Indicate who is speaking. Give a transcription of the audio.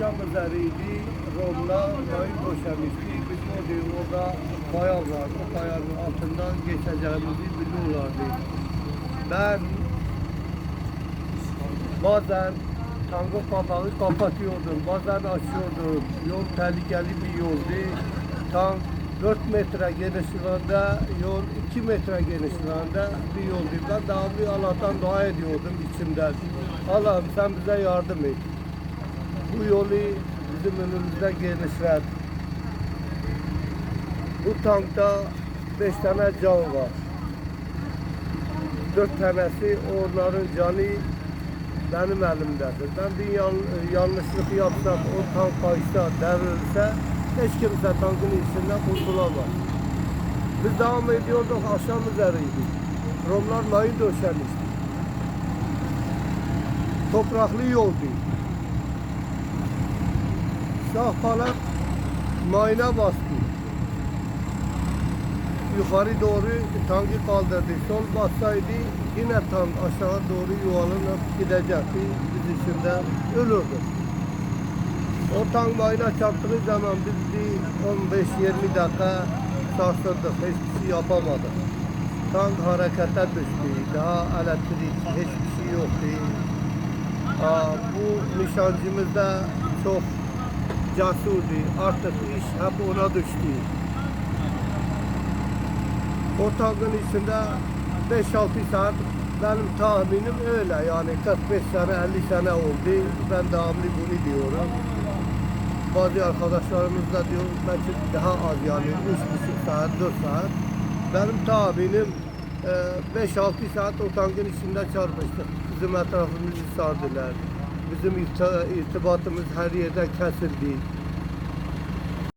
Speaker 1: Akşam üzeriydi, Rom'la mayın döşemişti. Biz orada, orada kaya var. O altından geçeceğimizi biliyorlardı. Ben bazen tango kapağı kapatıyordum, bazen açıyordum. Yol tehlikeli bir yoldu. Tam 4 metre genişliğinde, yol 2 metre genişliğinde bir yoldu. Ben devamlı Allah'tan dua ediyordum içimden. Allah'ım sen bize yardım et. Bu yolu bizim önümüzde genişlet. Bu tankta beş tane can var. Dört tanesi onların canı benim elimdedir. Ben bir yan, yanlışlık yapsam, o tank kaysa, devrilse hiç kimse tankın içinden kurtulamaz. Biz devam ediyorduk, akşam üzeriydi. Romlar mayın döşemişti. Topraklı yoldu. Şahpalat mayına bastı. Yukarı doğru tankı kaldırdı. Sol bassaydı yine tank aşağı doğru yuvarlanıp gidecekti. Biz içinden ölürdü. O tank mayına çarptığı zaman biz bir 15-20 dakika sarsıldık. Hiçbir şey yapamadık. Tank harekete düştü. Daha elektrik hiçbir şey yoktu. Aa, bu nişancımız da çok casurdu. Artık iş hep ona düştü. O tankın içinde 5-6 saat benim tahminim öyle yani 45 sene 50 sene oldu. Ben devamlı bunu diyorum. Bazı arkadaşlarımız da diyor belki daha az yani 3,5 saat 4 saat. Benim tahminim e, 5-6 saat o tankın içinde çarpıştık. Bizim etrafımızı sardılar. Bizim irtibatımız her yerden kesildi.